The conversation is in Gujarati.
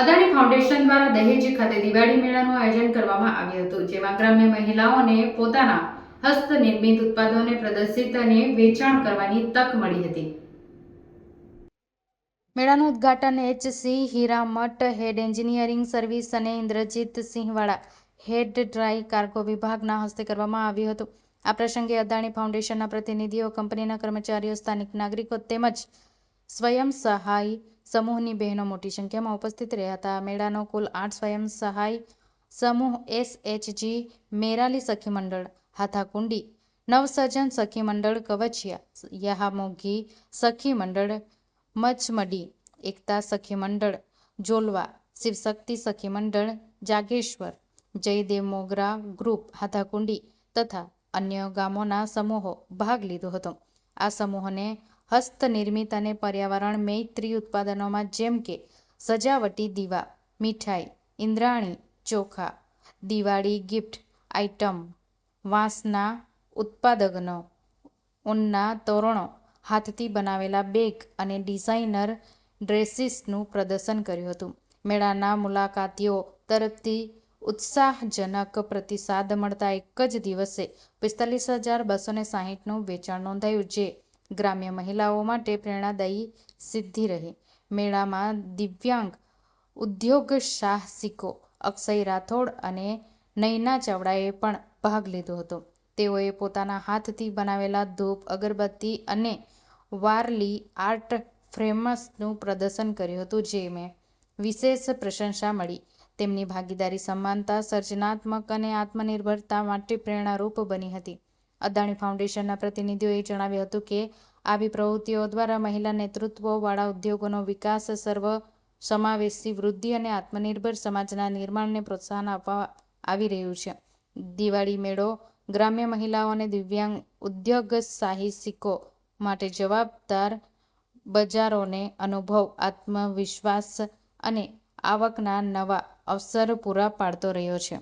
અદાણી ફાઉન્ડેશન દ્વારા દહેજ ખાતે દિવાળી મેળાનું આયોજન કરવામાં આવ્યું હતું, જેમાં ગ્રામ્ય મહિલાઓને પોતાના હસ્તનિર્મિત ઉત્પાદનોને પ્રદર્શિત અને વેચાણ કરવાની તક મળી હતી. મેળાનું ઉદ્ઘાટન HC Hiremath head engineering service અને Indrajit Singhwala head dry cargo વિભાગના હસ્તે કરવામાં આવ્યું હતું. આ પ્રસંગે અદાણી ફાઉન્ડેશનના પ્રતિનિધિઓ, કંપનીના કર્મચારીઓ, સ્થાનિક નાગરિકો તેમજ સ્વયં સહાય સમૂહની બહેનો મોટી સંખ્યામાં ઉપસ્થિત રહ્યા હતા મેળાનો કુલ આઠ સ્વયં સહાય સમૂહ એસએચજી મેરાલી સખી મંડળ, હાથાકુંડી, નવસર્જન સખી મંડળ, કવચિયા યહામોગી સખી મંડળ મચમડી એકતા સખી મંડળ, જોલવા, શિવશક્તિ સખી મંડળ, જાગેશ્વર, જયદેવ મોગરા ગ્રુપ, હાથાકુંડી તથા અન્ય ગામોના સમૂહો ભાગ લીધો હતો. આ સમૂહોને હસ્તનિર્મિત અને પર્યાવરણ મૈત્રી ઉત્પાદનોમાં જેમ કે સજાવટી દીવા, મીઠાઈ ઇન્દ્રાણી ચોખા, દિવાળી ગિફ્ટ આઇટમ, વાંસના ઉત્પાદનો ઊનના તોરણો, હાથથી બનાવેલા બેગ અને ડિઝાઇનર ડ્રેસીસનું પ્રદર્શન કર્યું હતું. મેળાના મુલાકાતીઓ તરફથી ઉત્સાહજનક પ્રતિસાદ મળતા એક જ દિવસે પિસ્તાલીસ હજાર બસો ને સાહીઠનું વેચાણ નોંધાયું, જે ગ્રામ્ય મહિલાઓ માટે પ્રેરણાદાયી સિદ્ધિ રહી. મેળામાં દિવ્યાંગ ઉદ્યોગ સાહસિકો અક્ષય રાઠોડ અને નયના ચાવડાએ પણ ભાગ લીધો હતો. તેઓએ પોતાના હાથથી બનાવેલા ધૂપ, અગરબત્તી અને વારલી આર્ટ ફ્રેમ્સનું પ્રદર્શન કર્યું હતું જેમે વિશેષ પ્રશંસા મળી. તેમની ભાગીદારી સમાનતા, સર્જનાત્મક અને આત્મનિર્ભરતા માટે પ્રેરણારૂપ બની હતી. અદાણી ફાઉન્ડેશનના પ્રતિનિધિઓએ જણાવ્યું હતું કે, આવી પ્રવૃત્તિઓ દ્વારા મહિલા નેતૃત્વવાળા ઉદ્યોગોનો વિકાસ, સર્વ સમાવેશી વૃદ્ધિ અને આત્મનિર્ભર સમાજના નિર્માણને પ્રોત્સાહન આપવા આવી રહ્યું છે. દિવાળી મેળો ગ્રામ્ય મહિલાઓ અને દિવ્યાંગ ઉદ્યોગ સાહસિકો માટે જવાબદાર બજારોને અનુભવ, આત્મવિશ્વાસ અને આવકના નવા અવસર પૂરા પાડતો રહ્યો છે.